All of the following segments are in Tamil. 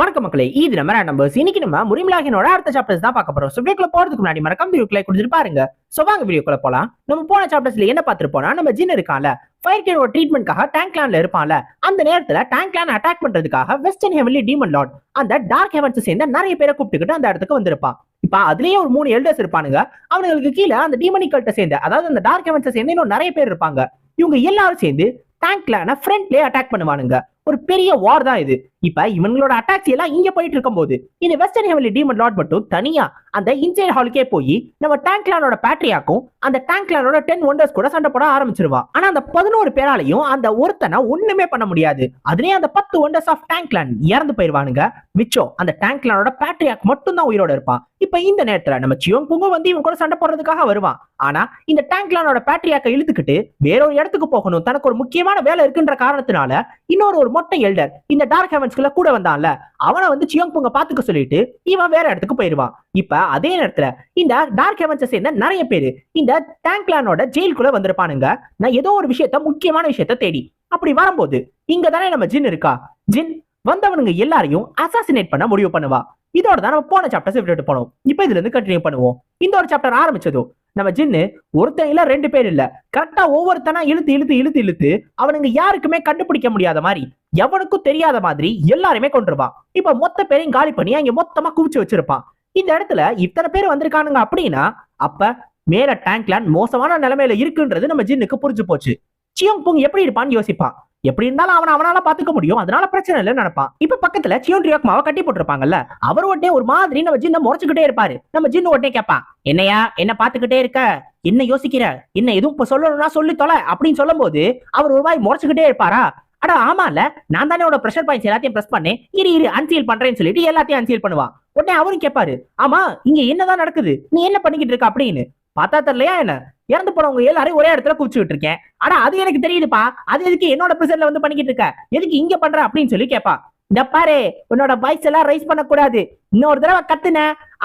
வணக்கம் மக்களே இது நம்ம நம்பர்ஸ் இன்னைக்கு நம்ம முரிமலாகினோட அடுத்த சாப்டர்ஸ் தான் பார்க்க போறோம். ஸோ வீடியோக்குள்ள போறதுக்கு முன்னாடி மறக்காம வீடியோக்குள்ள கொடுத்துட்டு பாருங்க. ஸோ வாங்க வீடியோக்குள்ள போலாம். நம்ம போன சாப்டர்ஸ்ல என்ன பார்த்துருப்போம்னா நம்ம ஜின் இருக்கான்ல ஃபயர் கேனோட ட்ரீட்மெண்ட்காக டேங்க் லேண்ட்ல இருப்பான்ல அந்த நேரத்துல டேங்க் லேண்ட் அட்டாக் பண்றதுக்காக வெஸ்டர்ன் ஹெவன்லி டீமன் லார்ட் அந்த டார்க் ஹெவன்ஸ் சேர்ந்த நிறைய பேரை கூப்பிட்டுக்கிட்டு அந்த இடத்துக்கு வந்திருப்பான். இப்ப அதுலயே ஒரு மூணு எல்டர்ஸ் இருப்பானுங்க. அவங்களுக்கு கீழே அந்த டீமனிக்கல்ட்ட சேர்ந்த அதாவது அந்த டார்க் ஹெவன்ஸ் சேர்ந்து இன்னும் நிறைய பேர் இருப்பாங்க. இவங்க எல்லாரும் சேர்ந்து டேங்க் லேண்ட ஃப்ரண்ட்லேயே அட்டாக் பண்ணுவானுங்க. ஒரு பெரிய வார் தான் இது. இப்ப இவங்களோட அட்டாக்ஸ் எல்லாம் இங்க போயிட்டு இருக்கும்போது இந்த வெஸ்டர்ன் ஹெவன்லி டீமன் லார்ட் மட்டும் தனியா அந்த இன்சைட் ஹாலுக்கே போய் நம்ம டேங்க் லேனோட பேட்டரியாக்கும் அந்த டேங்க் லேனோட டென் ஒண்டர்ஸ் கூட சண்டை போட ஆரம்பிச்சிருவா. ஆனா அந்த பதினோரு பேராலையும் அந்த ஒருத்தனை ஒண்ணுமே பண்ண முடியாது. அதுலயே அந்த பத்து ஒண்டர்ஸ் ஆஃப் டேங்க் லேண்ட் இறந்து போயிருவானுங்க. மிச்சம் அந்த டேங்க் லேனோட பேட்டரியாக் மட்டும் தான் உயிரோட இருப்பான். இப்ப இந்த நேரத்துல நம்ம சியோங் புங்கும் வந்து இவன் கூட சண்டை போடுறதுக்காக வருவான். ஆனா இந்த டேங்க் லேனோட பேட்டரியாக்க இழுத்துக்கிட்டு வேற ஒரு இடத்துக்கு போகணும். தனக்கு ஒரு முக்கியமான வேலை இருக்குன்ற காரணத்தினால இன்னொரு ஒரு மொட்டை எல்டர் இந்த டார்க் ஹெவன்ஸ்குள்ள கூட வந்தான்ல அவனை வந்து சியோங் புங்க பாத்துக்க சொல்லிட்டு இவன் வேற இடத்துக்கு போயிருவான். இப்ப அதே நேரத்துல இந்த டார்க் ஹெவன்ஸை சேர்ந்த நிறைய பேரு இந்த டேங்க் லேனோட ஜெயிலுக்குள்ள வந்திருப்பானுங்க. நான் ஏதோ ஒரு விஷயத்த முக்கியமான விஷயத்த தேடி. அப்படி வரும்போது இங்க தானே நம்ம ஜின் இருக்கா? ஜின் வந்தவனுங்க எல்லாரையும் அசாசினேட் பண்ண முடிவு பண்ணுவா. இதோட தான் நம்ம போன சாப்டர்ஸ் விட்டுட்டு போனோம். இப்போ இதுல இருந்து கண்டினியூ பண்ணுவோம். இந்த ஒரு சாப்டர் ஆரம்பிச்சதும் நம்ம ஜின்னு ஒருத்தன் இல்ல ரெண்டு பேர் இல்ல. கரெக்டா ஒவ்வொருத்தனா இழுத்து இழுத்து இழுத்து இழுத்து அவனுங்க யாருக்குமே கண்டுபிடிக்க முடியாத மாதிரி எவனுக்கும் தெரியாத மாதிரி எல்லாருமே கொண்டிருப்பான் இப்ப மொத்த பேரையும் காலி பண்ணி அங்க மொத்தமா குவிச்சு வச்சிருப்பான். இந்த இடத்துல இத்தனை பேர் வந்திருக்கானுங்க அப்படின்னா அப்ப மேல டேங்க்லான் மோசமான நிலைமையில இருக்குன்றது நம்ம ஜின்னுக்கு புரிஞ்சு போச்சு. சியோங் புங் எப்படி இருப்பான்னு யோசிப்பான். எப்படி இருந்தாலும் அவன் அவனால பாத்துக்க முடியும். அதனால பிரச்சனை இல்லைன்னு நினைப்பான். இப்ப பக்கத்துல சியோன் ரியோக்மாவை கட்டி போட்டிருப்பாங்கல்ல அவர் உடனே ஒரு மாதிரி நம்ம ஜின்ன முறைச்சுக்கிட்டே இருப்பாரு. நம்ம ஜின்னு உடனே கேட்பான் என்னையா என்ன பாத்துக்கிட்டே இருக்க? என்ன யோசிக்கிற? என்ன எதுவும் இப்ப சொல்லணும்னா சொல்லி தொலை அப்படின்னு சொல்லும் போது அவர் ஒரு வாய் முறைச்சுக்கிட்டே இருப்பாரா? அட ஆமால நான் தானே உன ப்ரெஷர் பாயிண்ட்ஸ் எல்லாத்தையும் பிரஸ் பண்ணேன். இரு இரு அன்சீல் பண்றேன்னு சொல்லிட்டு எல்லாத்தையும் அன்சீல் பண்ணுவான். உடனே அவரும் கேட்பாரு ஆமா இங்க என்னதான் நடக்குது? நீ என்ன பண்ணிக்கிட்டு இருக்க? அப்படின்னு. பார்த்தா தெரியலையா என்ன? இறந்து போனவங்க எல்லாரையும் ஒரே இடத்துல குவிச்சுக்கிட்டு இருக்கேன் ஆனா அது எனக்கு தெரியுதுப்பா. அது எதுக்கு என்னோட பிரசன்ல வந்து பண்ணிக்கிட்டு இருக்க? எதுக்கு இங்க பண்ற? அப்படின்னு சொல்லி கேப்பா. இந்த பாரு உன்னோட வாய்ஸ் எல்லாம் ரைஸ் பண்ண கூடாது இன்னொரு தடவை கத்துன.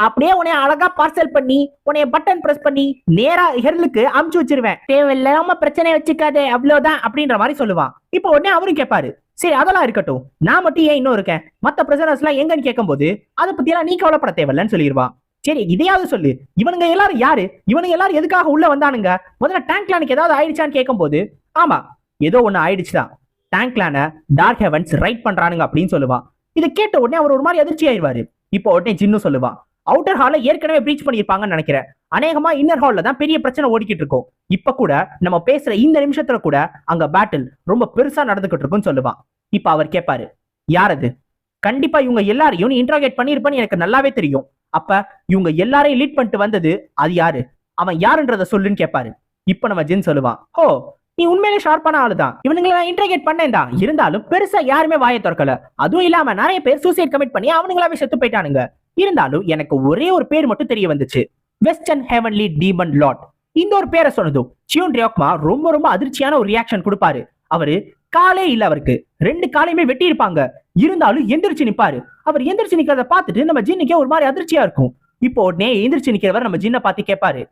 அப்படியே உன்னை அழகா பார்சல் பண்ணி உன்னைய பட்டன் பிரஸ் பண்ணி நேரா ஹெர்லுக்கு அமுச்சு வச்சிருவேன். தேவையில்லாம பிரச்சனை வச்சுக்காதே அவ்வளவுதான் அப்படின்ற மாதிரி சொல்லுவான் இப்போ உடனே அவரும் கேட்பாரு சரி அதெல்லாம் இருக்கட்டும். நான் மட்டும் ஏன் இன்னும் இருக்கேன்? மத்த பிரசனர்ஸ் எல்லாம் எங்கன்னு கேட்கும்போது அதை பத்தி எல்லாம் நீ கவலைப்பட தேவையில்லன்னு சொல்லிடுவான் சரி இதையாவது சொல்லு. இவனுங்க எல்லாரும் யாரு? இவனுங்க எல்லாரும் எதுக்காக உள்ள வந்தானுங்க? முதல்ல டேங்க் லேனுக்கு ஏதாவது ஆயிடுச்சான்னு கேட்கும்போது ஆமா ஏதோ ஒண்ணு ஆயிடுச்சுதான். டேங்க் லேனை டார்க் ஹெவன்ஸ் ரைட் பண்றானுங்க அப்படின்னு சொல்லுவான். இதை கேட்ட உடனே அவர் ஒரு மாதிரி அதிர்ச்சி ஆயிடுவாரு. இப்போ உடனே ஜின்னு சொல்லுவான். அவுட்டர் ஹால ஏற்கனவே ப்ரீச் பண்ணியிருப்பாங்கன்னு நினைக்கிறேன். அநேகமா இன்னர் ஹால்ல தான் பெரிய பிரச்சனை ஓடிக்கிட்டு இருக்கும். இப்ப கூட நம்ம பேசுற இந்த நிமிஷத்துல கூட அங்க பேட்டில் ரொம்ப பெருசா நடந்துகிட்டு இருக்கும்னு சொல்லுவான். இப்ப அவர் கேட்பாரு யார் அது? கண்டிப்பா இவங்க எல்லாரையும் நீ இன்ட்ராகேட் பண்ணிருப்பேன்னு எனக்கு நல்லாவே தெரியும். அப்ப இவங்க எல்லாரையும் லீட் பண்ணிட்டு வந்தது அது யாரு? அவன் யாருன்றத சொல்லுன்னு கேட்பாரு இப்ப நம்ம ஜின் சொல்லுவான் ஓ நீ உண்மையிலே ஷார்ப்பான ஆளுதான் இவனுங்களை நான் இன்டர்கேட் பண்ணேன் தான் இருந்தாலும் பெருசா யாருமே வாயை திறக்கல. அதுவும் இல்லாம நிறைய பேர் சூசைட் கமிட் பண்ணி அவனுங்களாவே செத்து போயிட்டானுங்க. இருந்தாலும் எனக்கு ஒரே ஒரு பேர் மட்டும் தெரிய வந்துச்சு. வெஸ்டர்ன் ஹெவன்லி டீமன் லாட் இந்த ஒரு பேரை சொன்னதும் சியோன் ரியோக்மா ரொம்ப ரொம்ப அதிர்ச்சியான ஒரு ரியாக்ஷன் கொடுப்பாரு. அவரு காலே இல்ல அவருக்கு. ரெண்டு காலையுமே வெட்டி இருப்பாங்க இருந்தாலும் எந்திரிச்சு நிப்பாரு. அவர் எந்திரிச்சு நிக்கிறத பார்த்துட்டு நம்ம ஜின்னுக்கே ஒரு மாதிரி அதிர்ச்சியா இருக்கும். இப்போ உடனே எந்திரிச்சு நிக்கிறவர் நம்ம ஜின்னை பார்த்து கேட்பாரு.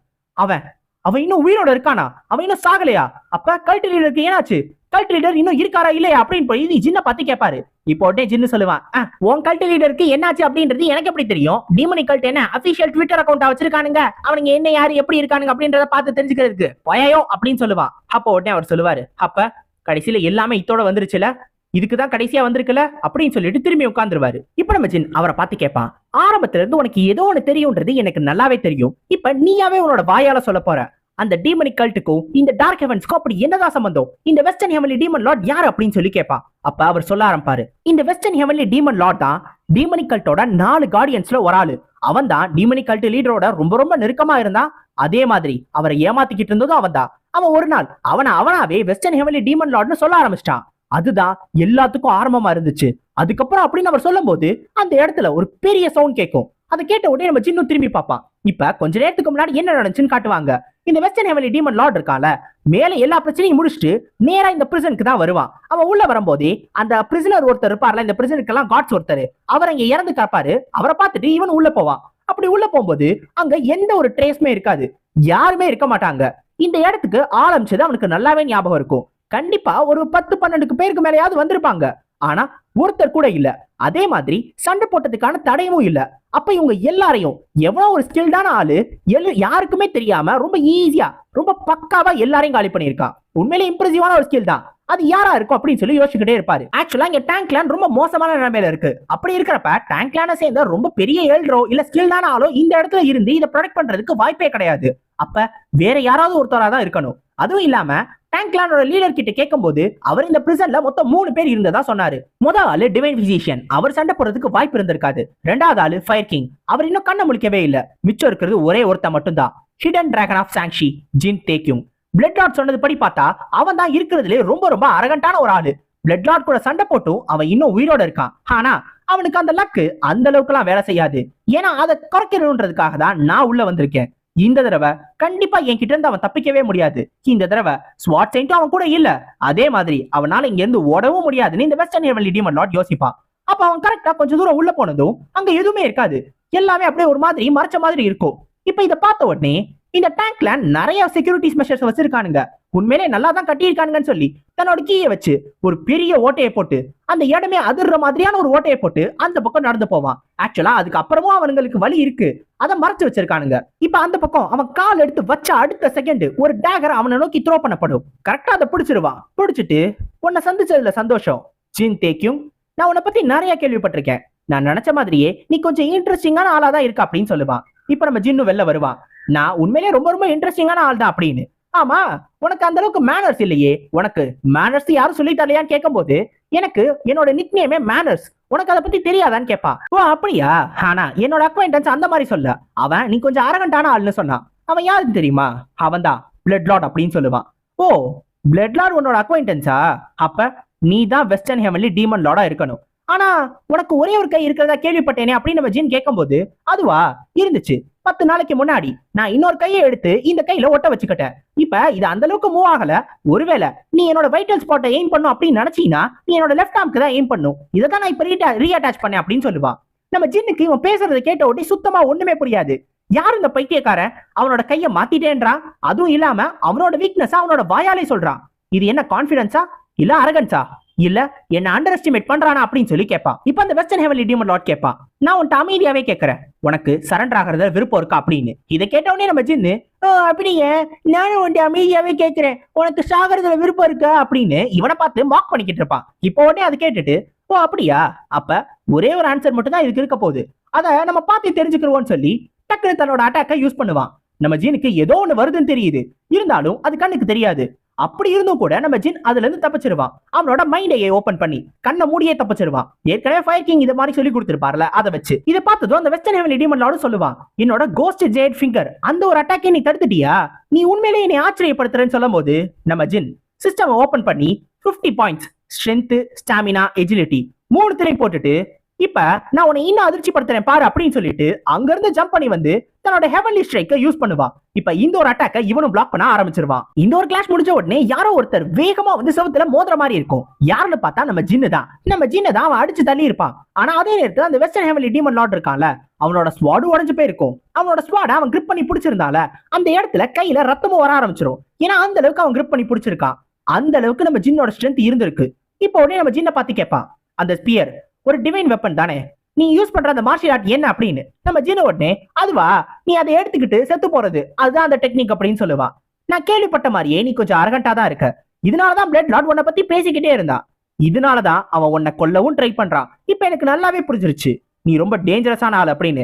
அவன் அவன் இன்னும் உயிரோட இருக்கானா? அவன் இன்னும் சாகலையா? அப்ப கல்ட்டு லீடருக்கு ஏனாச்சு கல்ட் லீடர் இன்னும் இருக்காரா இல்லையா? அப்படின்னு போய் ஜின்ன பார்த்து கேட்பாரு. இப்போ உடனே ஜின்னு சொல்லுவான் உன் கல்ட் லீடருக்கு என்னாச்சு அப்படின்றது எனக்கு எப்படி தெரியும்? டீமனி கல்ட் என்ன? அபிஷியல் ட்விட்டர் அக்கௌண்ட் வச்சிருக்கானுங்க. அவனுங்க என்ன யாரு எப்படி இருக்கானுங்க அப்படின்றத பார்த்து தெரிஞ்சுக்கிறதுக்கு. பயோ அப்படின்னு சொல்லுவான். அப்போ உடனே அவர் சொல்லுவாரு அப்ப கடைசியில எல்லாமே இத்தோட வந்துருச்சுல? இதுக்கு தான் கடைசியா வந்திருக்குல? அப்படின்னு சொல்லிட்டு திரும்பி உட்காந்துருவாரு இப்ப நம்ம ஜின் அவரை பார்த்து கேட்பான் ஆரம்பத்துல இருந்து உனக்கு ஏதோ ஒன்னு தெரியும்ன்றது எனக்கு நல்லாவே தெரியும். இப்ப நீயாவே உன்னோட வாயால சொல்ல போற. அந்த டீமனிக் கல்ட்டுக்கும் இந்த டார்க் ஹெவன்ஸ்க்கும் அப்படி என்னதான் சம்பந்தம்? இந்த வெஸ்டர்ன் ஹெவன்லி டீமன் லார்ட் யார்? அப்படின்னு சொல்லி கேட்பா அப்ப அவர் சொல்ல ஆரம்பிப்பாரு இந்த வெஸ்டர்ன் ஹெவன்லி டீமன் லார்ட் தான் டீமனிக் கல்ட்டோட நாலு கார்டியன்ஸ்ல ஒரு ஆளு. அவன் தான் டீமனிக் கல்ட் லீடரோட ரொம்ப ரொம்ப நெருக்கமா இருந்தான். அதே மாதிரி அவரை ஏமாத்திக்கிட்டு இருந்ததும் அவன் தான் அவன் ஒரு நாள் அவனை அவனாவே வெஸ்டர்ன் ஹெவன்லி டீமன் லார்ட்னு சொல்ல ஆரம்பிச்சிட்டான். அதுதான் எல்லாத்துக்கும் ஆரம்பமா இருந்துச்சு. அதுக்கப்புறம் அப்படின்னு அவர் சொல்லும்போது அந்த இடத்துல ஒரு பெரிய சவுண்ட் கேட்கும். அதை கேட்ட உடனே நம்ம சின்ன திரும்பி பார்ப்பான். இப்ப கொஞ்ச நேரத்துக்கு முன்னாடி என்ன நடந்துச்சுன்னு காட்டுவாங்க. இந்த வெஸ்டர்ன் ஹெவலி டீமன் லார்ட் இருக்கால மேல எல்லா பிரச்சனையும் முடிச்சுட்டு நேரா இந்த பிரிசனுக்கு தான் வருவான். அவன் உள்ள வரும்போதே அந்த பிரிசனர் ஒருத்தர் இருப்பார்ல இந்த பிரிசனுக்கெல்லாம் காட்ஸ் ஒருத்தர் அவர் அங்க இறந்து காப்பாரு அவரை பார்த்துட்டு இவன் உள்ள போவான். அப்படி உள்ள போகும்போது அங்க எந்த ஒரு ட்ரேஸ்மே இருக்காது. யாருமே இருக்க மாட்டாங்க. இந்த இடத்துக்கு ஆரம்பிச்சது அவனுக்கு நல்லாவே ஞாபகம் இருக்கும். கண்டிப்பா ஒரு பத்து பன்னெண்டுக்கு பேருக்கு மேலேயாவது வந்திருப்பாங்க. ஆனா ஒருத்தர் கூட இல்ல. அதே மாதிரி சண்டை போட்டதுக்கான தடையமும் இல்ல. அப்ப இவங்க எல்லாரையும் எவ்வளவு ஒரு ஸ்கில்டான ஆளு எல் யாருக்குமே தெரியாம ரொம்ப ஈஸியா ரொம்ப பக்காவா எல்லாரையும் காலி பண்ணியிருக்கான். உண்மையிலே இம்ப்ரெசிவான ஒரு ஸ்கில் தான். அது யாரா இருக்கும் அப்படின்னு சொல்லி யோசிச்சுக்கிட்டே இருப்பாரு. ஆக்சுவலா இங்க டேங்க் லேண்ட் ரொம்ப மோசமான நிலைமையில இருக்கு. அப்படி இருக்கிறப்ப டேங்க் கிளான சேர்ந்த ரொம்ப பெரிய ஏழ்ரோ இல்ல ஸ்கில்டான ஆளோ இந்த இடத்துல இருந்து இதை ப்ரொடெக்ட் பண்றதுக்கு வாய்ப்பே கிடையாது. அப்ப வேற யாராவது ஒருத்தராக தான் இருக்கணும். அதுவும் இல்லாம டேங்க்லானோட லீடர் கிட்ட கேட்கும்போது அவர் இந்த பிரிசன்ல மொத்தம் மூணு பேர் இருந்ததா சொன்னாரு. முதல் ஆளு டிவைன் பிசிஷியன் அவர் சண்டை போடுறதுக்கு வாய்ப்பு இருந்திருக்காது. ரெண்டாவது ஆளு ஃபயர் கிங் அவர் இன்னும் கண்ணை முழிக்கவே இல்ல. மிச்சம் இருக்கிறது ஒரே ஒருத்த மட்டும்தான். Hidden dragon of Changshi Jin தேக்யூம் blood lord சொன்னது படி பார்த்தா அவன் தான் இருக்கிறதுலே ரொம்ப ரொம்ப அரகண்டான ஒரு ஆளு. பிளட் லார்ட் கூட சண்டை போட்டும் அவன் இன்னும் உயிரோட இருக்கான். ஆனா அவனுக்கு அந்த லக்கு அந்த அளவுக்குலாம் வேலை செய்யாது. ஏன்னா அதை குறைக்கணுன்றதுக்காக தான் நான் உள்ள வந்திருக்கேன். இந்த தடவை கண்டிப்பா என்கிட்ட இருந்து அவன் தப்பிக்கவே முடியாது. இந்த தடவை ஸ்வாட் செயின்ட்டும் அவன் கூட இல்ல. அதே மாதிரி அவனால இங்க இருந்து ஓடவும் முடியாதுன்னு இந்த வெஸ்டர்ன் ஹெவன்லி டீமன் லாட் யோசிப்பான். அப்ப அவன் கரெக்டா கொஞ்சம் தூரம் உள்ள போனதும் அங்க எதுவுமே இருக்காது. எல்லாமே அப்படியே ஒரு மாதிரி மறைச்ச மாதிரி இருக்கும். இப்ப இதை பார்த்த உடனே இந்த டேங்க்ல நிறைய செக்யூரிட்டிஸ் மெஷர்ஸ் வச்சிருக்கானுங்க. உண்மையிலே நல்லா தான் கட்டியிருக்கானுங்கன்னு சொல்லி தன்னோட கீயை வச்சு ஒரு பெரிய ஓட்டையை போட்டு அந்த இடமே அதிர்ற மாதிரியான ஒரு ஓட்டையை போட்டு அந்த பக்கம் நடந்து போவான். ஆக்சுவலா அதுக்கு அப்புறமும் அவனுங்களுக்கு வழி இருக்கு. அதை மறைச்சு வச்சிருக்கானுங்க. இப்ப அந்த பக்கம் அவன் கால் எடுத்து வச்ச அடுத்த செகண்ட் ஒரு டேகர் அவனை நோக்கி த்ரோ பண்ணப்படும். கரெக்டா அதை பிடிச்சிருவான். பிடிச்சிட்டு உன்னை சந்திச்சதுல சந்தோஷம். ஜீன் தேக்கியும் நான் உன்னை பத்தி நிறைய கேள்விப்பட்டிருக்கேன். நான் நினைச்ச மாதிரியே நீ கொஞ்சம் இன்ட்ரெஸ்டிங்கான ஆளா தான் இருக்க அப்படின்னு சொல்லுவான். இப்ப நம்ம ஜின்னு வெளில வருவான். நான் உண்மையிலேயே ரொம்ப ரொம்ப இன்ட்ரெஸ்டிங்கான ஆள் தான் அப்படின்னு. ஆமா உனக்கு அந்த அளவுக்கு மேனர்ஸ் இல்லையே. உனக்கு மேனர்ஸ் யாரும் சொல்லி தரலையான்னு கேட்கும்போது எனக்கு என்னோட நிக்நேமே மேனர்ஸ் உனக்கு அதை பத்தி தெரியாதான்னு கேட்பா. ஓ அப்படியா? ஆனா என்னோட அக்வைண்டன்ஸ் அந்த மாதிரி சொல்ல. அவன் நீ கொஞ்சம் அரகண்டான ஆள்னு சொன்னான். அவன் யாருக்கு தெரியுமா? அவன் தான். பிளட் லார்ட் அப்படின்னு சொல்லுவான். ஓ பிளட் லார்ட் உன்னோட அக்வைண்டன்ஸா அப்ப நீ தான் வெஸ்டர்ன் ஹெவன்லி டீமன் லார்டா இருக்கணும். ஆனா உனக்கு ஒரே ஒரு கை இருக்கிறதா கேள்விப்பட்டேனே அப்படின்னு நம்ம ஜீன் கேட்கும்போது அதுவா? இருந்துச்சு. பத்து நாளைக்கு முன்னாடி நான் இன்னொரு கையை எடுத்து இந்த கையில ஒட்ட வச்சுக்கிட்டேன். இப்ப இது அந்த அளவுக்கு மூவ் ஆகல. ஒருவேளை நீ என்னோட வைட்டல் ஸ்பாட்டை எய்ம் பண்ணும் அப்படின்னு நினைச்சீங்கன்னா நீ என்னோட லெஃப்ட் ஆர்ம்க்கு தான் எய்ம் பண்ணும். இதை தான் நான் இப்ப ரீஅட்டாச் பண்ணேன் அப்படின்னு சொல்லுவான் நம்ம ஜின்னுக்கு இவன் பேசுறதை கேட்ட ஒட்டி சுத்தமா ஒண்ணுமே புரியாது. யார் இந்த பைத்தியக்காரன்? அவனோட கையை மாத்திட்டேன்றான் அதுவும் இல்லாம அவனோட வீக்னஸ் அவனோட வாயாலே சொல்றான். இது என்ன கான்பிடன்ஸா இல்ல அரகன்ஸா இல்ல என்ன அண்டர் எஸ்டிமேட் பண்றானா? அப்படின்னு சொல்லி கேட்பான் இப்ப அந்த வெஸ்டர்ன் ஹெவன்லி டீமன் லார்ட் கேட்பான் நான் உன்ட்ட அமைதியாவே கேட்கறேன் உனக்கு சரண்டர் ஆகிறத விருப்பம் இருக்கா? அப்படின்னு. இதை கேட்ட உடனே நம்ம ஜின்னு அப்படியே? நானும் உன்ட்ட அமைதியாவே கேட்கிறேன் உனக்கு சாகிறதுல விருப்பம் இருக்கா? அப்படின்னு இவனை பார்த்து மாக் பண்ணிக்கிட்டு இருப்பான். இப்போ உடனே அதை கேட்டுட்டு ஓ அப்படியா? அப்ப ஒரே ஒரு ஆன்சர் மட்டும் தான் இதுக்கு இருக்க போகுது. அதை நம்ம பார்த்து தெரிஞ்சுக்கிறோம்னு சொல்லி டக்குனு தன்னோட அட்டாக்கை யூஸ் பண்ணுவான். நம்ம ஜீனுக்கு ஏதோ ஒன்று வருதுன்னு தெரியுது. இருந்தாலும் அது கண்ணுக்கு தெரியாது. அப்படி இருந்தும் கூட நம்ம ஜின் அதுல இருந்து தப்பிச்சிருவான் அவனோட மைண்டையை ஓபன் பண்ணி கண்ணை மூடியே தப்பிச்சிருவான் ஏற்கனவே ஃபயர் கிங் இதை மாதிரி சொல்லி கொடுத்திருப்பார்ல அதை வச்சு. இதை பார்த்ததும் அந்த வெஸ்டர்ன் ஹெவன் டீமன் சொல்லுவான் என்னோட கோஸ்ட் ஜெயட் ஃபிங்கர் அந்த ஒரு அட்டாக்கை நீ தடுத்துட்டியா? நீ உண்மையிலேயே என்னை ஆச்சரியப்படுத்துறேன்னு சொல்லும் போது நம்ம ஜின் சிஸ்டம் ஓபன் பண்ணி 50 பாயிண்ட்ஸ் ஸ்ட்ரென்த் ஸ்டாமினா எஜிலிட்டி மூணு திரை போட்டுட்டு இப்ப நான் உன்னை இன்னும் அதிர்ச்சி படுத்துறேன் பாரு அப்படின்னு சொல்லிட்டு அங்க இருந்து ஜம்ப் பண்ணி வந்து தன்னோட ஹெவன்லி ஸ்ட்ரைக்கை யூஸ் பண்ணுவான் இப்ப இந்த ஒரு அட்டாக்கை இவனும் பிளாக் பண்ண ஆரம்பிச்சிருவான். இந்த ஒரு கிளாஸ் முடிஞ்ச உடனே யாரோ ஒருத்தர் வேகமா வந்து செவுத்துல மோதுற மாதிரி இருக்கும். யாருன்னு பார்த்தா நம்ம ஜின்னு தான். நம்ம ஜின்னு தான் அவன் அடிச்சு தள்ளி இருப்பான். ஆனா அதே நேரத்தில் அந்த வெஸ்டர்ன் ஹெவன்லி டீமன் லார்ட் இருக்கான்ல அவனோட ஸ்வாடு உடஞ்சு போயிருக்கும். அவனோட ஸ்வாட அவன் கிரிப் பண்ணி பிடிச்சிருந்தால அந்த இடத்துல கையில ரத்தமும் வர ஆரம்பிச்சிரும். ஏன்னா அந்த அளவுக்கு அவன் கிரிப் பண்ணி பிடிச்சிருக்கான். அந்த அளவுக்கு நம்ம ஜின்னோட ஸ்ட்ரென்த் இருந்திருக்கு. இப்போ உடனே நம்ம ஜின்னை பார்த்து கேட்பான். அந்த ஸ்பியர் ஒரு டிவைன் வெப்பன் தானே. நீ யூஸ் பண்ற அந்த மார்ஷியல் ஆர்ட் என்ன அப்படின்னு? நம்ம ஜீன உடனே அதுவா? நீ அதை எடுத்துக்கிட்டு செத்து போறது. அதுதான் அந்த டெக்னிக் அப்படின்னு சொல்லுவா. நான் கேள்விப்பட்ட மாதிரியே நீ கொஞ்சம் அரகண்டா தான் இருக்க. இதனாலதான் பிளட் லார்ட் உன்னை பத்தி பேசிக்கிட்டே இருந்தான் இதனாலதான் அவன் உன்னை கொல்லவும் ட்ரை பண்றான் இப்ப எனக்கு நல்லாவே புரிஞ்சிருச்சு. நீ ரொம்ப டேஞ்சரஸான ஆள் அப்படின்னு.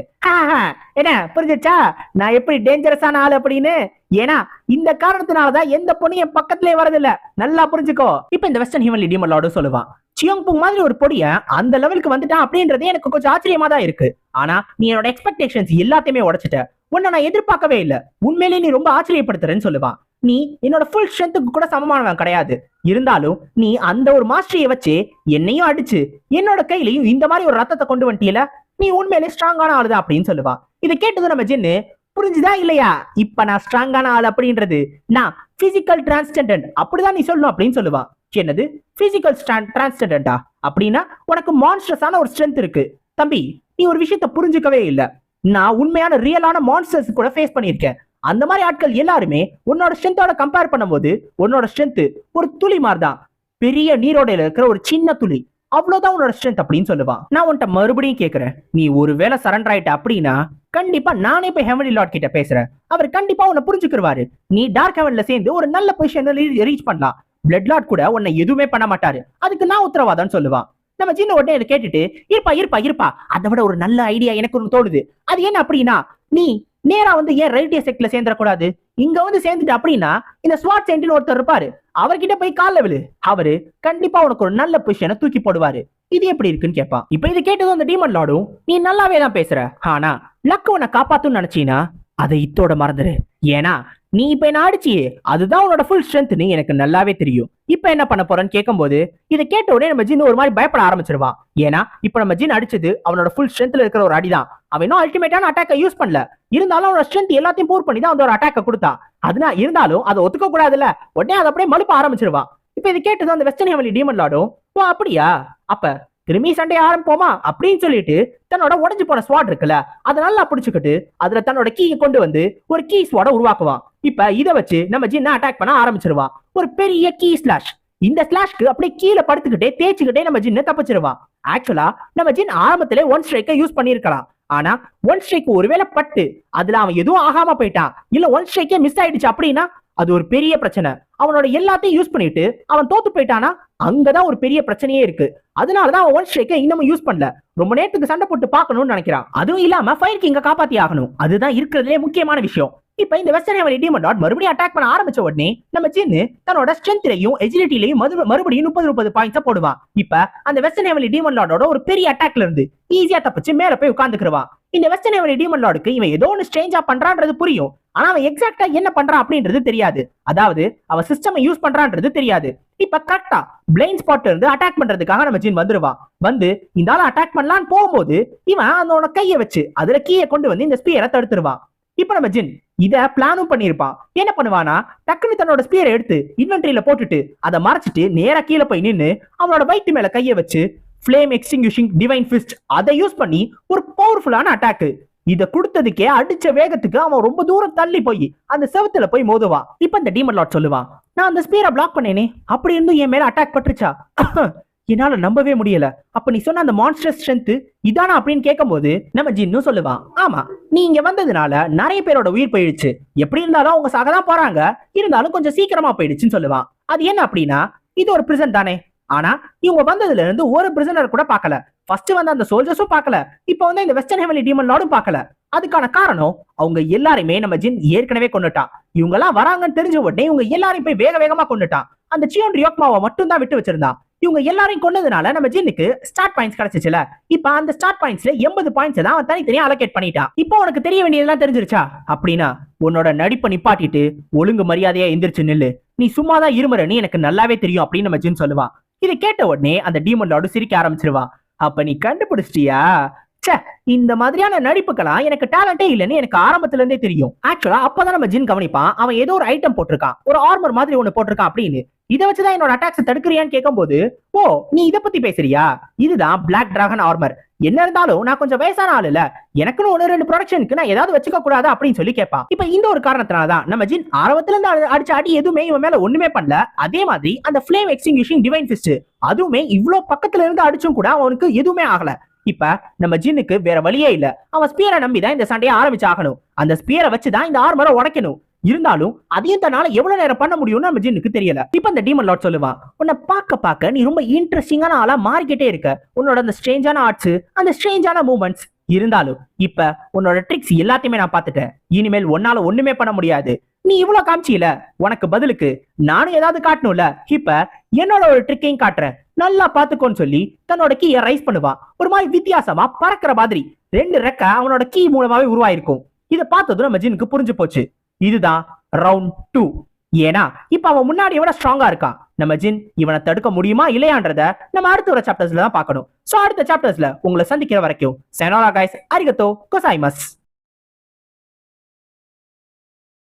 என்ன புரிஞ்சிச்சா நான் எப்படி டேஞ்சரஸான ஆள் அப்படின்னு? ஏன்னா இந்த காரணத்தினாலதான் எந்த பொண்ணு என் பக்கத்திலே வரதில்ல நல்லா புரிஞ்சுக்கோ. இப்ப இந்த வெஸ்டர்ன் ஹியூமன் டீமன் லார்டும் சொல்லுவான் சியோங்புங் மாதிரி ஒரு பொடிய அந்த லெவலுக்கு வந்துட்டான் அப்படின்றதே எனக்கு கொஞ்சம் ஆச்சரியமா தான் இருக்கு. ஆனா நீ என்னோட எக்ஸ்பெக்டேஷன்ஸ் எல்லாத்தையுமே உடைச்சிட்ட. உன்னை நான் எதிர்பார்க்கவே இல்ல. உண்மையிலேயே நீ ரொம்ப ஆச்சரியப்படுத்துறேன்னு சொல்லுவான் நீ என்னோட ஃபுல் ஸ்ட்ரென்த்துக்கு கூட சமமானவன் கிடையாது. இருந்தாலும் நீ அந்த ஒரு மாஸ்டரியை வச்சு என்னையும் அடிச்சு என்னோட கையிலையும் இந்த மாதிரி ஒரு ரத்தத்தை கொண்டு வந்துட்டியல நீ உண்மையிலே ஸ்ட்ராங்கான ஆளுதான் அப்படின்னு சொல்லுவா. இதை கேட்டது நம்ம ஜின்னு புரிஞ்சுதா இல்லையா? இப்ப நான் ஸ்ட்ராங்கான ஆள் அப்படின்றது நான் பிசிக்கல் டிரான்ஸ்டென்டன்ட் அப்படிதான் நீ சொல்லணும் அப்படின்னு சொல்லுவா. என்னது? பிசிக்கல் டிரான்ஸ்டென்டா அப்படின்னா உனக்கு மான்ஸ்டர்ஸான ஒரு ஸ்ட்ரென்த் இருக்கு. தம்பி நீ ஒரு விஷயத்த புரிஞ்சுக்கவே இல்ல. நான் உண்மையான ரியலான மான்ஸ்டர்ஸ் கூட ஃபேஸ் பண்ணியிருக்கேன். அந்த மாதிரி ஆட்கள் எல்லாருமே உன்னோட ஸ்ட்ரென்த்தோட கம்பேர் பண்ணும்போது உன்னோட ஸ்ட்ரென்த் ஒரு துளி மாதிரி தான் பெரிய நீரோடையில இருக்கிற ஒரு சின்ன துளி. அவ்வளவுதான் உன்னோட ஸ்ட்ரென்த் அப்படின்னு சொல்லுவான். நான் உன்கிட்ட மறுபடியும் கேட்கறேன் நீ ஒருவேளை சரண்டர் ஆயிட்ட அப்படின்னா கண்டிப்பா நானே போய் ஹெவன்லி லார்ட் கிட்ட பேசுறேன். அவர் கண்டிப்பா உன்னை புரிஞ்சுக்கிருவாரு. நீ டார்க் ஹெவன்ல சேர்ந்து ஒரு நல்ல பொசிஷன் ரீச் பண்ணலாம். பிளட் லார்ட் கூட உன்னை எதுவுமே பண்ண மாட்டாரு. அதுக்கு நான் உத்தரவாதம் சொல்லுவான் நம்ம சின்ன உடனே இதை கேட்டுட்டு இருப்பா இருப்பா இருப்பா. அதை விட ஒரு நல்ல ஐடியா எனக்கு ஒன்று தோணுது. அது என்ன அப்படின்னா நீ நேரா வந்து ஏன் ரயில்வே செக்ட்ல சேர்ந்துடக்கூடாது? இங்க வந்து சேர்ந்துட்டு அப்படின்னா இந்த ஸ்வாட் சென்டின் ஒருத்தர் இருப்பாரு. அவர்கிட்ட போய் கால விழு. அவரு கண்டிப்பா உனக்கு ஒரு நல்ல பொசிஷனை தூக்கி போடுவாரு. இது எப்படி இருக்குன்னு கேட்பான் இப்ப இது கேட்டதும் அந்த டீமன் லார்டும் நீ நல்லாவே தான் பேசுற. ஆனா லக்கு உன்னை காப்பாத்துன்னு நினைச்சீனா அதை இத்தோட மறந்துரு. ஏன்னா நீ இப்ப என்ன அடிச்சியே அதுதான் உன்னோட ஃபுல் ஸ்ட்ரென்த்னு எனக்கு நல்லாவே தெரியும். இப்ப என்ன பண்ண போறேன்னு கேட்கும்போது இதை கேட்ட உடனே நம்ம ஜின் ஒரு மாதிரி பயப்பட ஆரம்பிச்சிருவான். ஏன்னா இப்ப நம்ம ஜின் அடிச்சது அவனோட ஃபுல் ஸ்ட்ரென்த்ல இருக்கிற ஒரு அடிதான். அவன் இன்னும் அல்டிமேட்டான அட்டாக்கை யூஸ் பண்ணல. இருந்தாலும் அவனோட ஸ்ட்ரென்த் எல்லாத்தையும் பூர் பண்ணி தான் அந்த ஒரு அட்டாக்கை கொடுத்தான் அதனால இருந்தாலும் அதை ஒத்துக்க கூடாதுல்ல. உடனே அதை அப்படியே மழுப்ப ஆரம்பிச்சிருவான். இப்ப இது கேட்டது அந்த வெஸ்டர்ன் ஹெவலி டீமன் லாடும் ஓ அப்படியா? அப்ப திரும்பி சண்டை ஆரம்பிப்போமா? அப்படின்னு சொல்லிட்டு தன்னோட உடஞ்சு போன ஸ்வாட் இருக்குல்ல அதை நல்லா பிடிச்சுக்கிட்டு அதுல தன்னோட கீயை கொண்டு வந்து ஒரு கீ ஸ்வாட உருவாக்குவான். இப்ப இதை வச்சு நம்ம ஜின்ன அட்டாக் பண்ண ஆரம்பிச்சிருவான். ஒரு பெரிய கீ ஸ்லாஷ் இந்த ஸ்லாஷ்க்கு அப்படியே கீழே படுத்துக்கிட்டே தேய்ச்சிக்கிட்டே நம்ம ஜின்னு தப்பிச்சிருவான். ஆக்சுவலா நம்ம ஜின் ஆரம்பத்திலே ஒன் ஸ்ட்ரைக்கை யூஸ் பண்ணியிருக்கலாம். ஆனா ஒன் ஸ்ட்ரைக் ஒருவேளை பட்டு அதுல அவன் எதுவும் ஆகாம போயிட்டான் இல்ல ஒன் ஸ்ட்ரைக்கே மிஸ் ஆயிடுச்சு அப்படின்னா அது ஒரு பெரிய பிரச்சனை. அவனோட எல்லாத்தையும் யூஸ் பண்ணிட்டு அவன் தோத்து போயிட்டானா அங்கதான் ஒரு பெரிய பிரச்சனையே இருக்கு. அதனாலதான் அவன் ஒன் ஸ்ட்ரைக்கை இன்னமும் யூஸ் பண்ணல. ரொம்ப நேரத்துக்கு சண்டை போட்டு பார்க்கணும்னு நினைக்கிறான். அதுவும் இல்லாம ஃபயர் கிங்க காப்பாத்தி ஆகணும். அதுதான் இருக்கிறதுலே முக்கியமான விஷயம். இப்ப இந்த வெஸ்டர்ன் ஹெவன் டீமன் டாட் மறுபடியும் அட்டாக் பண்ண ஆரம்பிச்ச உடனே நம்ம ஜின்னு தன்னோட ஸ்ட்ரென்த்லையும் எஜிலிட்டிலையும் மறுபடியும் முப்பது முப்பது பாயிண்ட்ஸ் போடுவான். இப்ப அந்த வெஸ்டர்ன் ஹெவன் டீமன் டாட்டோட ஒரு பெரிய அட்டாக்ல இருந்து ஈஸியா தப்பிச்சு மேல போய் உட்காந்துக்கிடுவான் இந்த வெஸ்டர்ன் ஹெவன் டீமன் லார்டுக்கு இவன் ஏதோ ஒன்று ஸ்ட்ரேஞ்சா பண்றான்றது புரியும். ஆனா அவன் எக்ஸாக்டா என்ன பண்றான் அப்படின்றது தெரியாது. அதாவது அவன் சிஸ்டம் யூஸ் பண்றான்றது தெரியாது. இப்ப கரெக்டா பிளைன் ஸ்பாட் இருந்து அட்டாக் பண்றதுக்காக நம்ம ஜின் வந்துருவான் வந்து இந்த ஆள் அட்டாக் பண்ணலான்னு போகும்போது இவன் அதோட கையை வச்சு அதுல கீயை கொண்டு வந்து இந்த ஸ்பியரை தடுத்துருவான் இப்ப நம்ம ஜின் இத பிளானும் பண்ணிருப்பான் என்ன பண்ணுவானா டக்குன்னு தன்னோட ஸ்பியரை எடுத்து இன்வென்ட்ரியில போட்டுட்டு அதை மறைச்சிட்டு நேரா கீழே போய் நின்னு அவனோட வயிற்று மேல கையை வச்சு ஃப்ளேம் எக்ஸ்டிங்யூஷிங் டிவைன் ஃபிஸ்ட் அதை யூஸ் பண்ணி ஒரு பவர்ஃபுல்லான அட்டாக்கு இதை கொடுத்ததுக்கே அடிச்ச வேகத்துக்கு அவன் ரொம்ப தூரம் தள்ளி போய் அந்த செவத்துல போய் மோதுவான் இப்ப இந்த டீமன் லாட் சொல்லுவான் நான் அந்த ஸ்பீரை பிளாக் பண்ணேனே அப்படி இருந்தும் என் மேல அட்டாக் பட்டுருச்சா? என்னால நம்பவே முடியல. அப்ப நீ சொன்ன அந்த மான்ஸ்டர் ஸ்ட்ரென்த் இதானா அப்படின்னு கேட்கும்போது நம்ம ஜின்னும் சொல்லுவான் ஆமா நீ இங்க வந்ததுனால நிறைய பேரோட உயிர் போயிடுச்சு. எப்படி இருந்தாலும் அவங்க சாகதான் போறாங்க. இருந்தாலும் கொஞ்சம் சீக்கிரமா போயிடுச்சுன்னு சொல்லுவான் அது என்ன அப்படின்னா இது ஒரு பிரிசன் தானே. ஆனா இவங்க வந்ததுல இருந்து ஒரு பிரிசனர் கூட பார்க்கல. ஃபர்ஸ்ட் வந்து அந்த சோல்ஜர்ஸும் பார்க்கல. இப்போ வந்து இந்த வெஸ்டர்ன் ஹெவலி டீமன் லார்டும் பார்க்கல. அதுக்கான காரணம் அவங்க எல்லாருமே நம்ம ஜின் ஏற்கனவே கொண்டுட்டான் இவங்க எல்லாம் வராங்கன்னு தெரிஞ்ச உடனே இவங்க எல்லாரையும் போய் வேக வேகமா கொண்டுட்டான் அந்த சியோன் ரியோக்மாவை மட்டும் தான் விட்டு வச்சிருந்தான். இவங்க எல்லாரையும் கொண்டதுனால நம்ம ஜின்னுக்கு ஸ்டார்ட் பாயிண்ட்ஸ் கிடைச்சிச்சுல. இப்ப அந்த ஸ்டார்ட் பாயிண்ட்ஸ்ல எண்பது பாயிண்ட்ஸ் தான் அவன் தனித்தனியா அலோகேட் பண்ணிட்டான். இப்போ உனக்கு தெரிய வேண்டியதெல்லாம் தெரிஞ்சிருச்சா? அப்படின்னா உன்னோட நடிப்பை நிப்பாட்டிட்டு ஒழுங்கு மரியாதையா எந்திரிச்சு நில்லு. நீ சும்மா தான் இருமுறன்னு எனக்கு நல்லாவே தெரியும் அப்படின்னு நம்ம ஜின் சொல்லுவான். இதை கேட்ட உடனே அந்த டீமன் லார்டு சிரிக்க ஆரம்பிச்சிருவான் அப்ப நீ கண்டுபிடிச்சிட்டியா? ச்சே இந்த மாதிரியான நடிப்புக்கெல்லாம் எனக்கு டேலண்டே இல்லைன்னு எனக்கு ஆரம்பத்துல இருந்தே தெரியும். ஆக்சுவலா அப்பதான் நம்ம ஜின் கவனிப்பான். அவன் ஏதோ ஒரு ஐட்டம் போட்டிருக்கான். ஒரு ஆர்மர் மாதிரி ஒண்ணு போட்டிருக்கான் அப்படின்னு. இதை வச்சுதான் என்னோட அட்டாக்ஸ் தடுக்கிறியான்னு கேட்கும்போது ஓ நீ இத பத்தி பேசுறியா? இதுதான் பிளாக் டிராகன் ஆர்மர் என்ன இருந்தாலும் நான் கொஞ்சம் வயசான ஆள் இல்ல எனக்குன்னு ஒன்னு ரெண்டு ப்ரொடக்ஷனுக்கு நான் ஏதாவது வச்சுக்க கூடாது அப்படின்னு சொல்லி கேட்பான் இப்ப இந்த ஒரு காரணத்தினாலதான் நம்ம ஜின் ஆரம்பத்துல இருந்து அடி- அடிச்ச அடி எதுவுமே இவன் மேல ஒண்ணுமே பண்ணல. அதே மாதிரி அந்த ஃபிளேம் எக்ஸ்டிங்யூஷிங் டிவைன் ஃபிஸ்ட் அதுவுமே இவ்வளோ பக்கத்துல இருந்து அடிச்சும் கூட அவனுக்கு எதுவுமே ஆகல. இப்ப நம்ம ஜின்னுக்கு வேற வழியே இல்ல. அவன் ஸ்பியரை நம்பி தான் இந்த சண்டையை ஆரம்பிச்சு ஆகணும் அந்த ஸ்பியரை வச்சு தான் இந்த ஆர்மரை உடைக்கணும். இருந்தாலும் அதையும் தன்னால எவ்வளவு நேரம் பண்ண முடியும்னு நம்ம ஜின்னுக்கு தெரியல. இப்ப அந்த டீமன் லாட் சொல்லுவான் உன்னை பார்க்க பார்க்க நீ ரொம்ப இன்ட்ரெஸ்டிங்கான ஆளா மாறிக்கிட்டே இருக்க. உன்னோட அந்த ஸ்ட்ரேஞ்சான ஆர்ட்ஸ் அந்த ஸ்ட்ரேஞ்சான மூமெண்ட்ஸ் இருந்தாலும் இப்ப உன்னோட ட்ரிக்ஸ் எல்லாத்தையுமே நான் பார்த்துட்டேன். இனிமேல் உன்னால ஒண்ணுமே பண்ண முடியாது. நீ இவ்வளவு காமிச்சியில உனக்கு பதிலுக்கு நானும் ஏதாவது காட்டணும்ல? இப்ப என்னோட ஒரு ட்ரிக்கையும் காட்டுறேன். நல்லா பாத்துக்கோன்னு சொல்லி தன்னோட கீயை ரைஸ் பண்ணுவான் ஒரு மாதிரி வித்தியாசமா பறக்கிற மாதிரி. ரெண்டு ரெக்க அவனோட கீ மூலமாவே உருவாயிருக்கும். இதை பார்த்ததும் நம்ம ஜினுக்கு புரிஞ்சு போச்சு. இதுதான் ரவுண்ட் டூ ஏன்னா இப்ப அவன் முன்னாடி எவ்வளவு ஸ்ட்ராங்கா இருக்கான்? நம்ம ஜின் இவனை தடுக்க முடியுமா இல்லையான்றத நம்ம அடுத்த ஒரு சாப்டர்ஸ்ல தான் பார்க்கணும். சோ அடுத்த சாப்டர்ஸ்ல உங்களை சந்திக்கிற வரைக்கும் செனோரா கைஸ் அரிகத்தோ கொசாய்மஸ்